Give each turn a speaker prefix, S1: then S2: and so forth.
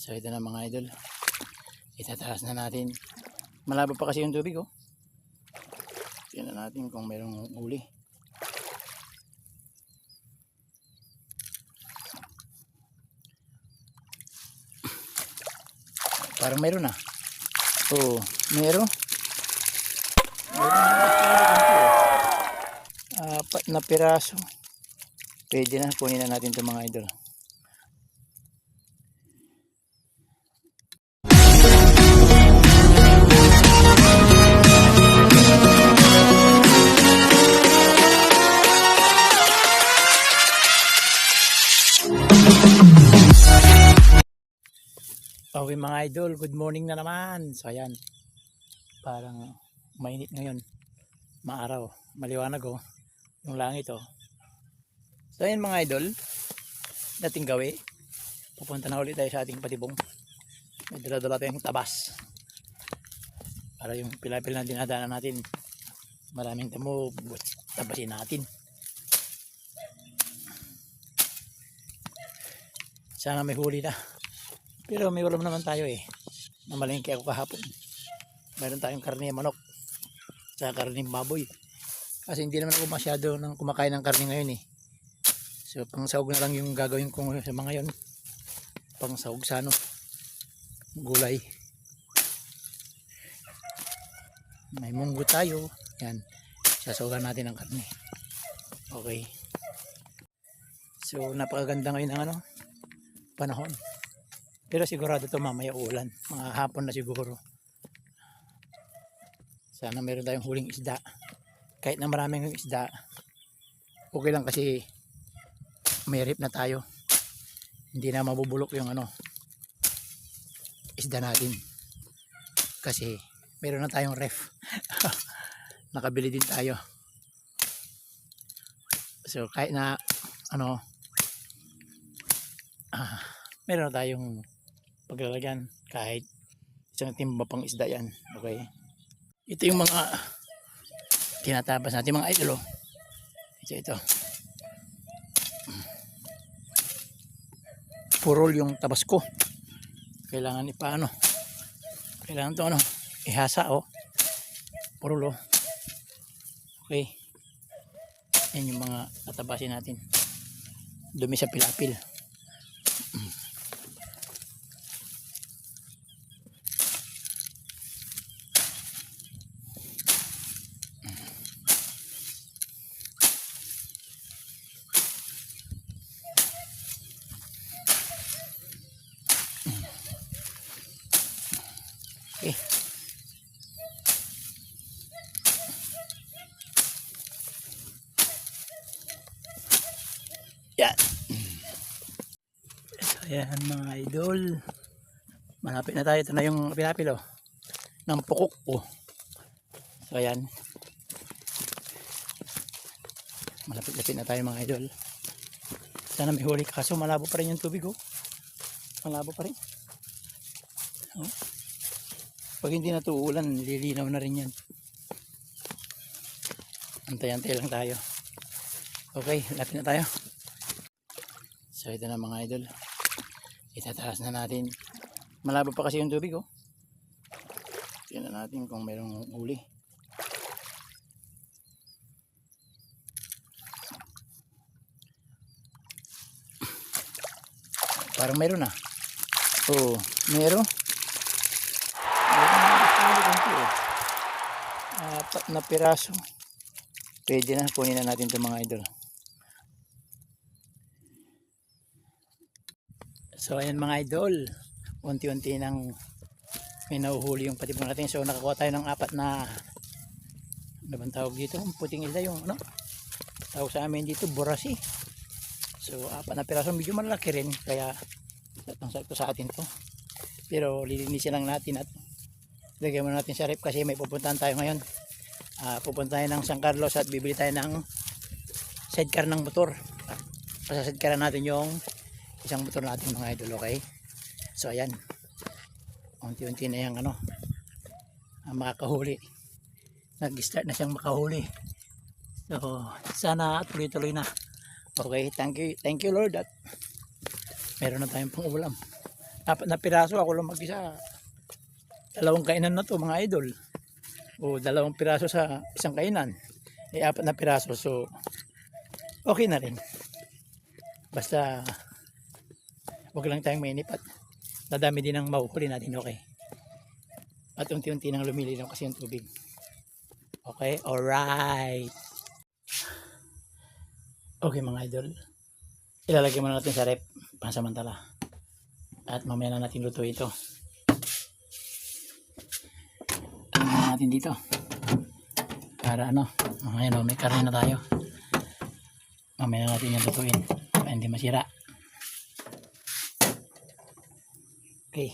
S1: So ito na mga idol. Itataas na natin. Malabo pa kasi yung tubig oh. Tingnan natin kung mayroong uli. Parang mayroon na. Oo, mayroon. Apat na piraso. Pwede na, kunin na natin itong mga idol. Okay mga idol, good morning na naman. So ayan, parang mainit ngayon. Maaraw, maliwanag oh. Yung langit oh. So ayan mga idol, dating gawi. Pupunta na ulit tayo sa ating patibong. May dala-dala tayong tabas. Para yung pilapil na dinadaanan natin. Maraming tamo, tabasin natin. Sana may huli na. Pero may ulam naman tayo eh. Namalingki ako kahapon. Meron tayong karne manok. Sa karne baboy. Kasi hindi naman ako masyado nang kumakain ng karne ngayon eh. So pang sahog na lang yung gagawin ko ngayon sa mga yon. Pang sahog sa ano. Gulay. May munggo tayo. Yan. Sasawagan natin ang karne. Okay. So napakaganda ngayon ng ano panahon. Pero sigurado to mamaya ulan. Mga hapon na siguro. Sana meron tayong huling isda. Kahit na maraming isda, okay lang kasi may rip na tayo. Hindi na mabubulok yung ano, isda natin. Kasi meron na tayong ref. Nakabili din tayo. So kahit na ano, ah, meron na tayong paglalagyan kahit isang timba pang isda yan okay? Ito yung mga tinatabas natin mga idol oh. ito ito. Purol yung tabas ko. Kailangan ipaano? Kailangan to ano? Ihasa oh. Purol oh. Okay. Yan yung mga tatabasin natin. Dumi sa pilapil Okay. Yan. So, mga idol. Malapit na tayo. Ito na yung pinapil oh. Ng pukok oh. So ayan. Malapit-lapit na tayo mga idol. Sana may huli kaso malabo pa rin yung tubig oh. Malabo pa rin. Oh. Pag hindi na to uulan, lilinaw na rin yan. Antay-antay lang tayo. Okay, lapit na tayo. So ito na mga idol. Itataas na natin. Malabo pa kasi yung tubig oh. Tingnan natin kung mayroong uli. Parang mayroon na. Oo, mayroon. Apat na piraso. Pwede na, kunin na natin itong mga idol. So ayan mga idol, unti-unti nang may nauhuli yung patibong natin. So nakakuha tayo ng apat na ano bang tawag dito? Puting isda yung ano? Tawag sa amin dito, borasi. So apat na piraso, medyo malaki rin. Kaya ang sakto sa atin to. Pero lilinisin lang natin at lagyan muna natin sa rep kasi may pupuntahan tayo ngayon. Ah, pupunta tayo ng San Carlos at bibili tayo ng sidecar ng motor. Pasasidecar natin yung isang motor natin mga idol, okay? So ayan. Unti-unti na yung ano, ang makakahuli. Nag-start na siyang makahuli. So, sana tuloy-tuloy na. Okay, thank you, thank you Lord at meron na tayong pang ulam. apat na piraso ako lang mag-isa. Dalawang kainan na to mga idol. O dalawang piraso sa isang kainan. Eh apat na piraso so okay na rin. Basta wag lang tayong mainip at dadami din ang mahuhuli natin okay. At unti-unti nang lumilinaw kasi yung tubig. Okay, alright. Okay mga idol. Ilalagay muna natin sa rep pansamantala. At mamaya na natin lutuin ito. Natin dito. Para ano, mamaya no, may karne na tayo. Mamaya na natin yung lutuin. Para hindi masira. Okay.